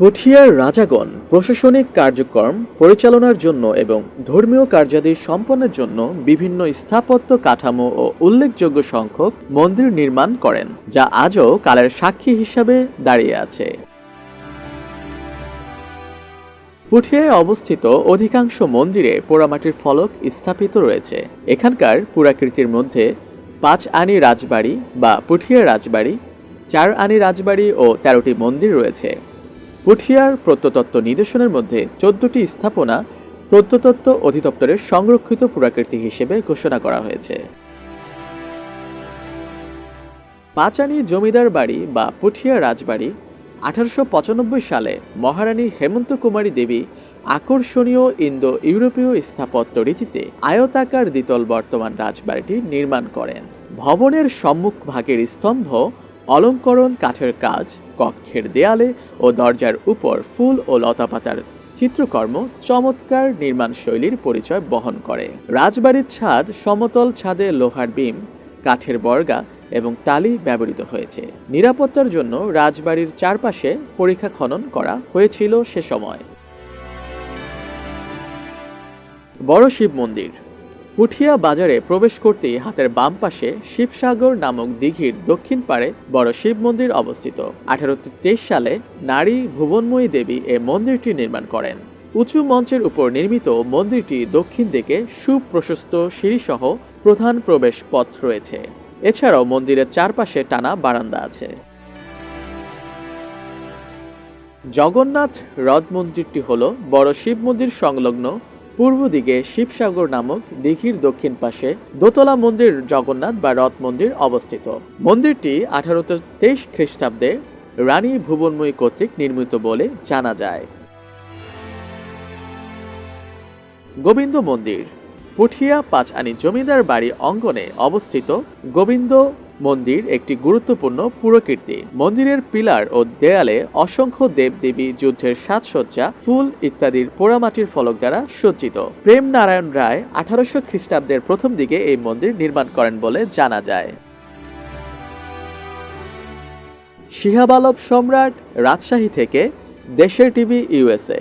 পুঠিয়ার রাজাগণ প্রশাসনিক কার্যক্রম পরিচালনার জন্য এবং ধর্মীয় কার্যাদি সম্পন্নের জন্য বিভিন্ন স্থাপত্য কাঠামো ও উল্লেখযোগ্য সংখ্যক মন্দির নির্মাণ করেন, যা আজও কালের সাক্ষী হিসাবে দাঁড়িয়ে আছে। পুঠিয়ায় অবস্থিত অধিকাংশ মন্দিরে পোড়ামাটির ফলক স্থাপিত রয়েছে। এখানকার পুরাকৃতির মধ্যে পাঁচ আনি রাজবাড়ি বা পুঠিয়া রাজবাড়ি, চার আনি রাজবাড়ি ও তেরোটি মন্দির রয়েছে। পুঠিয়ার প্রত্নতত্ত্ব নিদর্শনের মধ্যে চোদ্দটি স্থাপনা প্রত্নতত্ত্ব অধিদপ্তরের সংরক্ষিত পুরাকীর্তি হিসেবে ঘোষণা করা হয়েছে। পাঁচানি জমিদার বাড়ি বা পুঠিয়া রাজবাড়ি আঠারোশো পঁচানব্বই সালে মহারানী হেমন্ত কুমারী দেবী আকর্ষণীয় ইন্দো ইউরোপীয় স্থাপত্য রীতিতে আয়তাকার দ্বিতল বর্তমান রাজবাড়িটি নির্মাণ করেন। ভবনের সম্মুখ ভাগের স্তম্ভ অলঙ্করণ কাঠের কাজ কক্ষের দেয়ালে ও দরজার উপর ফুল ও লতাপাতার চিত্রকর্ম চমৎকার নির্মাণ শৈলীর পরিচয় বহন করে। রাজবাড়ির ছাদ সমতল ছাদে লোহার বিম, কাঠের বর্গা এবং টালি ব্যবহৃত হয়েছে। নিরাপত্তার জন্য রাজবাড়ির চারপাশে পরীক্ষা খনন করা হয়েছিল সে সময়। বড় শিব মন্দির পুঠিয়া বাজারে প্রবেশ করতেই হাতের বাম পাশে শিবসাগর নামক দিঘির দক্ষিণ পাড়ে বড় শিব মন্দির অবস্থিত। আঠারোশো তেইশ সালে নারী ভুবনময়ী দেবী এ মন্দিরটি নির্মাণ করেন। উঁচু মঞ্চের উপর নির্মিত মন্দিরটি দক্ষিণ দিকে সুপ্রশস্ত সিঁড়িসহ প্রধান প্রবেশ পথ রয়েছে। এছাড়াও মন্দিরের চারপাশে টানা বারান্দা আছে। জগন্নাথ হ্রদ মন্দিরটি হল বড় শিব মন্দির সংলগ্ন পূর্ব দিকে শিবসাগর নামক দিঘির দক্ষিণ পাশে দোতলা মন্দির জগন্নাথ বা রথ মন্দির অবস্থিত। মন্দিরটি আঠারোশো তেইশ খ্রিস্টাব্দে রানী ভুবনময়ী কর্তৃক নির্মিত বলে জানা যায়। গোবিন্দ মন্দির, পুঠিয়া পাঁচআনি জমিদার বাড়ি অঙ্গনে অবস্থিত গোবিন্দ মন্দির একটি গুরুত্বপূর্ণ পুরকীর্তি। মন্দিরের পিলার ও দেয়ালে অসংখ্য দেবদেবী যুদ্ধের সাজসজ্জা, ফুল ইত্যাদির পোড়ামাটির ফলক দ্বারা সজ্জিত। প্রেম নারায়ণ রায় আঠারোশো খ্রিস্টাব্দের প্রথম দিকে এই মন্দির নির্মাণ করেন বলে জানা যায়। শিহাবালব সম্রাট রাজশাহী থেকে দেশের টিভি ইউএসএ